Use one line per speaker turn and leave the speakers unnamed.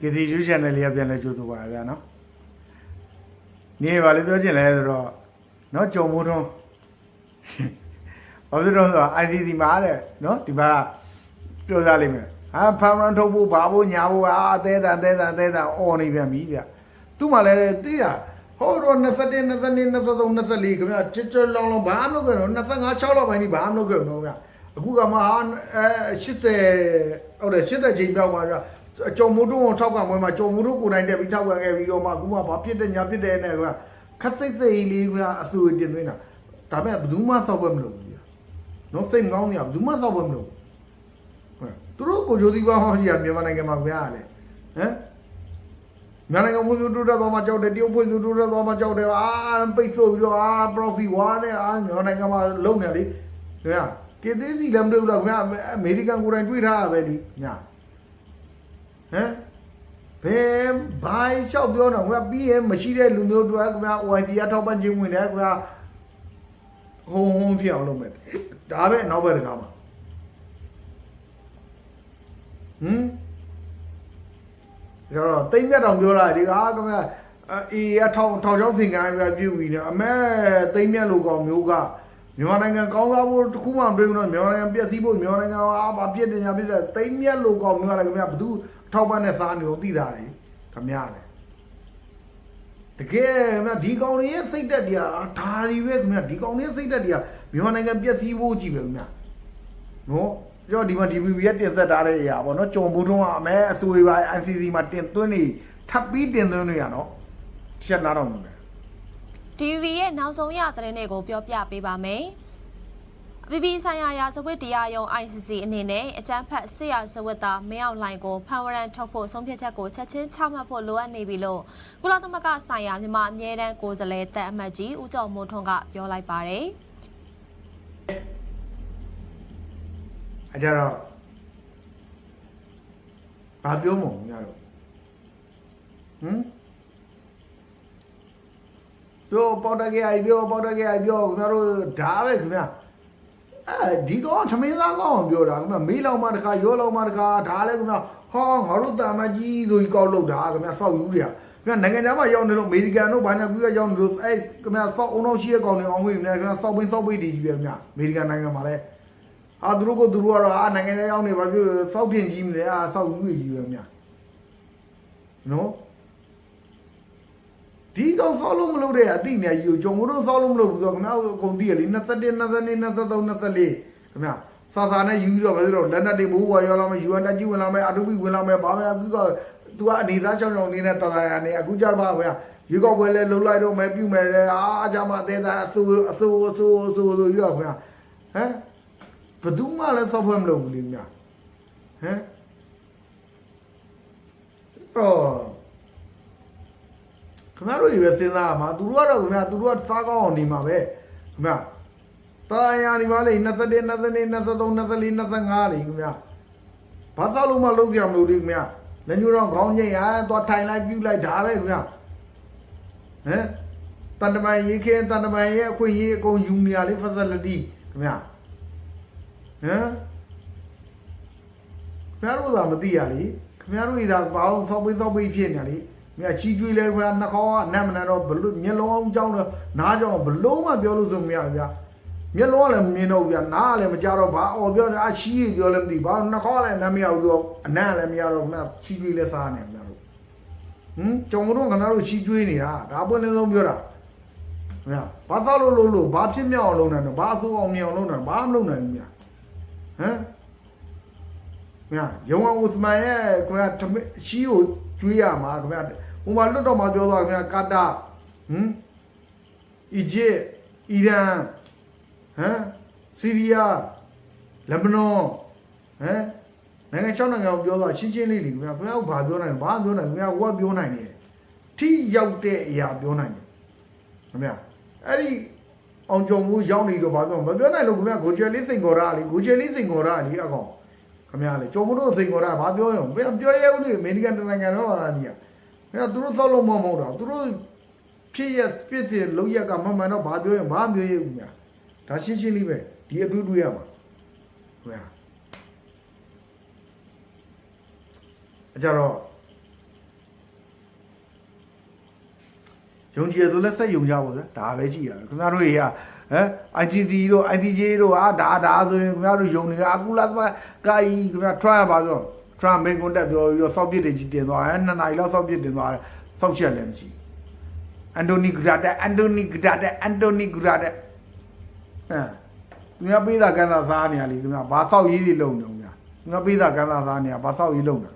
ကေစီယူ channel လေးကပြန်လဲကြိုးဆိုပါဗျာနော်နေပါလေပြောချင်လဲဆိုတော့နော်ကြုံမိုးထုံးဘာဖြစ်လို့လဲဆိုတော့ ICC မှာတဲ့နော်ဒီမှာပြောကြလိမ့်မယ်ဟာဖမ်းရန်ထုတ်ဖို့ဘာဖို့ညာဖို့အာအသေးတန်အသေးတန်အသေးတန်អော်နေပြန်ပြီဗျသူ့မှာလည်းသိတာဟောတော့21 22 23 24ခင်ဗျချစ်ချလောင်းလောင်းဘာမှမလုပ်ခဲ့တော့25 6လောက်ပိုင်းကြီးဘာမှမလုပ်ခဲ့တော့ဗျအခုကမှဟာအဲ80ဟုတ်တယ်80ချိန်ပြောက်ပါဗျအ ကြုံမိုးတုံးကိုထောက်ကမွေးမှာကြုံမိုးတုံးကိုယ်တိုင်တက်ပြီးထောက်ကန်ခဲ့ပြီးတော့မှအခုမှဘာဖြစ်တဲ့ညာဖြစ်တဲ့နဲ့ကွာခက်သိသိလေးကအဆူတင်သွင်းတာဒါပေမဲ့ဘယ်သူမှစောက်ပွဲမလုပ်ဘူးဗျနော်စိတ်မကောင်းနေရဘယ်သူမှစောက်ပွဲမလုပ်ဘူးသူတို့ကိုကြိုးစည်းပွားဟောကြီးကမြန်မာနိုင်ငံမှာဗျာလေဟမ်မြန်မာနိုင်ငံဖွံ့ဖြိုးတိုးတက်သွားမှကြောက်တယ်တရုတ်ဖွံ့ဖြိုးတိုးတက်သွားမှကြောက်တယ်အာပိတ်ဆို့ပြီးတော့အာ profit ဝါနဲ့အာမြန်မာနိုင်ငံမှာလုံနေလေခင်ဗျာကေသေးစီလည်းမတွေ့ဘူးတော့ခင်ဗျာအမေရိကန်ကိုယ်တိုင်တွေ့ထားရပဲဒီညာ ဟမ်ဘယ်ဘိုင်းလျှောက်ပြောတော့ခင်ဗျာပြီးရင်မရှိတဲ့လူမျိုးတွေခင်ဗျာ OIC ရထောက်ပံ့ခြင်းဝင်တယ်ခင်ဗျာဟုံဟုံဖြစ်အောင်လုပ်မယ်ဒါပဲနောက်ဘက်တကားမှာဟမ်ကျတော့တိမ့်မြတ်တော်ပြောလာဒီကားခင်ဗျာအေးရထောင်ထောင်ချောင်းစင်ကန်းပြပြုတ်ပြီးနေအမဲတိမ့်မြတ်လူကောင်မျိုးကမြန်မာနိုင်ငံကောင်းကားဖို့တစ်ခုမှမတွေ့ဘူးနော်မြန်မာနိုင်ငံပျက်စီးဖို့မြန်မာနိုင်ငံအာဘာပြစ်တင်ညာပြစ်တဲ့တိမ့်မြတ်လူကောင်မျိုးကလည်းခင်ဗျာဘသူ ထောက်ပံ့တဲ့စားနေကိုသိတာလေခင်ဗျာလေတကယ်ခင်ဗျာဒီကောင်တွေရဲ့စိတ်တက်တရားဒါတွေပဲခင်ဗျာဒီကောင်တွေရဲ့စိတ်တက်တရားမြန်မာနိုင်ငံပျက်စီးဖို့ကြည့်ပဲခင်ဗျာနော်ကြောဒီမှာ DVB ရဲ့တင်ဆက်ထားတဲ့အရာပေါ့နော်ကြုံဘူးတော့အမဲအစိုးရပါ ICC မှာတင်သွင်းနေထပ်ပြီးတင်သွင်းနေရနော်ချက်နာတော့မှာပဲ
TV ရဲ့နောက်ဆုံးရသတင်းတွေကိုပြောပြပေးပါမယ်။ အပြည်ပြည်ဆိုင်ရာရာဇဝတ်တရားရုံး ICC အနေနဲ့အကြမ်းဖက်ဆရာဇဝတ်သားမင်းအောင်လှိုင်ကိုဖမ်းဝရမ်းထုတ်ဖို့ဆုံးဖြတ်ချက်ကိုချက်ချင်းချမှတ်ဖို့လိုအပ်နေပြီလို့ကုလသမဂ္ဂဆိုင်ရာမြန်မာအမြဲတမ်းကိုယ်စားလှယ်တပ်အမတ်ကြီးဦးကျော်မိုးထွန်းကပြောလိုက်ပါတယ်။
အကြတော့ဘာပြောမုံညတော့ဟမ်ပြောပေါ်တကယ်ပြောပေါ်တကယ်ပြောခင်ဗျားတို့ဒါပဲခင်ဗျာ အဲဒီကောင်သမင်းသားကောင်ပြောတာခင်ဗျာမေးလောက်မှတခါရောလောက်မှတခါဒါလည်းခင်ဗျာဟောငါတို့တာမကြီးဆိုကြီးကောက်လို့တာခင်ဗျာစောက်ယူတွေကခင်ဗျာနိုင်ငံခြားမှာရောက်နေလို့အမေရိကန်တို့ဘာညာကူရရောက်နေလို့အဲခင်ဗျာစောက်အောင်လို့ရှိရကောင်တွေအောင်ဝင်နေခင်ဗျာစောက်ပင်းစောက်ပိတ်တွေကြီးပဲခင်ဗျာအမေရိကန်နိုင်ငံမှာလည်းအာသူတို့ကသူတို့ကတော့အာနိုင်ငံရေးရောက်နေပါပြီစောက်ပြင်ကြီးမလဲအာစောက်ယူကြီးပဲမြနော် ဒီကောင်ဆောက်လို့မလုပ်တဲ့အတိနေယူကြုံတို့ဆောက်လို့မလုပ်ဘူးဆိုတော့ခင်ဗျားအကုန်သိရလေ21 22 23 24ခင်ဗျာစာစာနဲ့ယူပြီးတော့ပဲဆိုတော့လက်နက်တွေမိုးပေါ်ရောလာမယ်ယူအန်တက်ကြီးဝင်လာမယ်အတူပီဝင်လာမယ်ဘာမှအခုကသူကအနေသားချောင်းချောင်းနေတဲ့တသာရနေအခုကြပါဗျာရေကောက်ပွဲလဲလှုပ်လိုက်တော့မယ်ပြုမယ်လေအာကြမှာအသေးသားအဆူအဆူအဆူအဆူဆိုပြီးတော့ခင်ဗျာဟမ်ဘယ်သူမှလည်းစောက်ဖွဲ့မလုပ်ဘူးလေမြဟမ်အော် ခမရတို့ရပဲစဉ်းစားမှာသူတို့ကတော့ခင်ဗျာသူတို့ကစားကောင်းအောင်နေမှာပဲခင်ဗျာတာယာဒီပါလေ21 22 23 24 25လေခင်ဗျာဘာသာလို့မှလုံးစရာမလိုလေခင်ဗျာလက်ညှိုးတော့ခေါင်းငိတ်ဟာသွားထိုင်လိုက်ပြုတ်လိုက်ဒါပဲခင်ဗျာဟမ်တန်တမန်ရေးခင်းတန်တမန်ရဲ့အခွင့်အရေးအကုန်ယူနေရလေ facility ခင်ဗျာဟမ်ခင်ဗျားတို့သာမသိရလေခင်ဗျားတို့ဤသာဘာလို့စောက်ပိတ်စောက်ပိတ်ဖြစ်နေလေ မြတ်ချီကျွေးလဲခွာနှာခေါင်းကအနက်မနက်တော့ဘလို့မျက်လုံးအောင်ကြောင်းတော့နားကြောင်းဘလို့မှပြောလို့ဆိုမရဘူးဗျာမျက်လုံးကလည်းမမြင်တော့ဘူးဗျာနားကလည်းမကြတော့ဘာအော်ပြောတယ်အချီးပြောလည်းမသိဘာနှာခေါင်းကလည်းနားမရဘူးဆိုအနက်ကလည်းမရတော့ခင်ဗျာချီကျွေးလဲစားနေခင်ဗျာတို့ဟမ်ကျုံတို့ခင်ဗျားတို့ချီကျွေးနေတာဒါပွင့်လင်းဆုံးပြောတာခင်ဗျာဘာသာလို့လို့လို့ဘာဖြစ်မြောက်အောင်လုပ်နေတယ်ဘာအဆိုးအောင်မြောက်လုပ်နေဘာမလုပ်နိုင်ဘူးဗျာဟမ်မြာယုံအောင်ဥစမန်ရဲ့ခင်ဗျာရှီးကိုကျွေးရမှာခင်ဗျာ ဟိုမှာလွတ်တော်မှာပြောသွားခင်ဗျာကာတာဟမ်အီဂျစ်အီရန်ဟမ်ဆီးရီးယားလက်ဘနွန်ဟမ်နိုင်ငံ၆နိုင်ငံကိုပြောသွားချင်းချင်းလေးလေခင်ဗျာခင်ဗျာဘာပြောနိုင်လဲဘာမပြောနိုင်ဘူးခင်ဗျာဟိုကပြောနိုင်တယ်ထိရောက်တဲ့အရာပြောနိုင်တယ်ခင်ဗျာအဲ့ဒီအောင်ကြုံမှုရောက်နေတော့ဘာပြောမပြောနိုင်လို့ခင်ဗျာဂိုချယ်လေးစိန်ခေါ်တာလေဂိုချယ်လေးစိန်ခေါ်တာလေအကောင်ခင်ဗျာလေကြုံမှုတို့စိန်ခေါ်တာဘာပြောရောဘယ်ပြောရဲဦးလေအမေရိကန်နိုင်ငံတော့ပါလားကြီး အဲသူတို့ဆောက်လို့မဟုတ်တော့သူတို့ဖြစ်ရဖြစ်စီလောက်ရကမမှန်တော့ဘာပြောရင်ဘာမျိုးရဘူးညာဒါရှင်းရှင်းလေးပဲဒီအတူတူရမှာဟုတ်လားအကြတော့ယုံကြည်ရဆိုလဲစက်ယုံကြပါဦးဒါပဲကြည်ရခင်ဗျားတို့ရေဟမ် ITC တို့ ITJ တို့ဟာဒါဒါဆိုရင်ခင်ဗျားတို့ယုံနေကြအကူလာကကာကြီးခင်ဗျားထွက်ရပါတော့ try မင်းကွန်တက်ပြောပြီးတော့စောက်ပြစ်တွေကြီးတင်သွားတယ်နှစ်နာရီလောက်စောက်ပြစ်တင်သွားတယ်စောက်ချက်လည်းမရှိအန်တိုနီဂရာတက်အန်တိုနီဂရာတက်အန်တိုနီဂရာတက်ဟမ်ခင်ဗျာပေးတာကန်းတာသားနေရလေခင်ဗျာဘာစောက်ရေးတွေလုံနေုံခင်ဗျာခင်ဗျာပေးတာကန်းတာသားနေရဘာစောက်ရေးလုံနေ